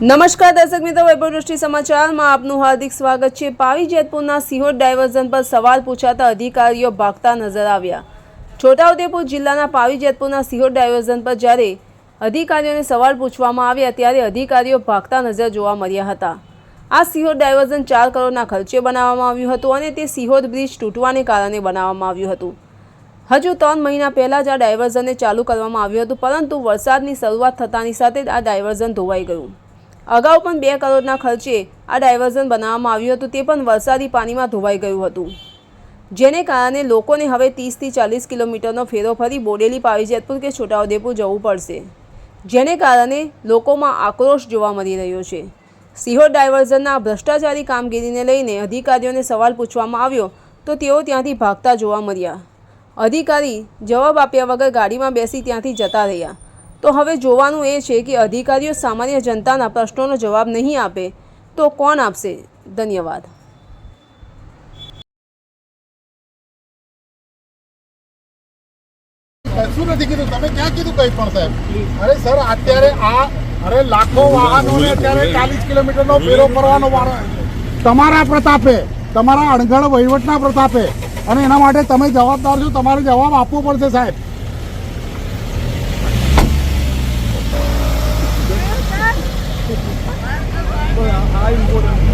નમસ્કાર દર્શક મિત્રો, વૈભવ દૃષ્ટિ સમાચારમાં આપનું હાર્દિક સ્વાગત છે. પાવી જેતપુરના સિહોર ડાયવર્ઝન પર સવાલ પૂછાતા અધિકારીઓ ભાગતા નજર આવ્યા. છોટાઉદેપુર જિલ્લાના પાવી જેતપુરના સિહોર ડાયવર્ઝન પર જ્યારે અધિકારીઓને સવાલ પૂછવામાં આવ્યા ત્યારે અધિકારીઓ ભાગતા નજર જોવા મળ્યા હતા. આ સિહોર ડાયવર્ઝન ચાર કરોડના ખર્ચે બનાવવામાં આવ્યું હતું અને તે સિહોર બ્રિજ તૂટવાને કારણે બનાવવામાં આવ્યું હતું. હજુ ત્રણ મહિના પહેલાં જ આ ડાયવર્ઝનને ચાલુ કરવામાં આવ્યું હતું, પરંતુ વરસાદની શરૂઆત થતાની સાથે જ આ ડાયવર્ઝન ધોવાઈ ગયું. અગાઉ પણ બે કરોડના ખર્ચે આ ડાયવર્ઝન બનાવવામાં આવ્યું હતું, તે પણ વરસાદી પાણીમાં ધોવાઈ ગયું હતું. જેને કારણે લોકોને હવે ત્રીસથી ચાલીસ કિલોમીટરનો ફેરો ફરી બોડેલી પાવીજેતપુર કે છોટાઉદેપુર જવું પડશે. જેને કારણે લોકોમાં આક્રોશ જોવા મળી રહ્યો છે. સિહોર ડાયવર્ઝનના ભ્રષ્ટાચારી કામગીરીને લઈને અધિકારીઓને સવાલ પૂછવામાં આવ્યો, તો તેઓ ત્યાંથી ભાગતા જોવા મળ્યા. અધિકારી જવાબ આપ્યા વગર ગાડીમાં બેસી ત્યાંથી જતા રહ્યા. તો હવે જોવાનું એ છે કે અધિકારીઓ સામાન્ય જનતાના પ્રશ્નોનો જવાબ નહીં આપે તો કોણ આપશે? ધન્યવાદ. શું નથી કીધું. તમે ક્યાં કીધું કઈ પણ, સાહેબ? અરે, સર, અત્યારે આ અરે, લાખો વાહનોને અત્યારે ચાલીસ કિલોમીટરનો ફેરો ફરવાનો વારો તમારા પ્રતાપે, તમારા અણઘડ વહીવટના પ્રતાપે. અને એના માટે તમે જવાબદાર છો, તમારે જવાબ આપવો પડશે, સાહેબ. hay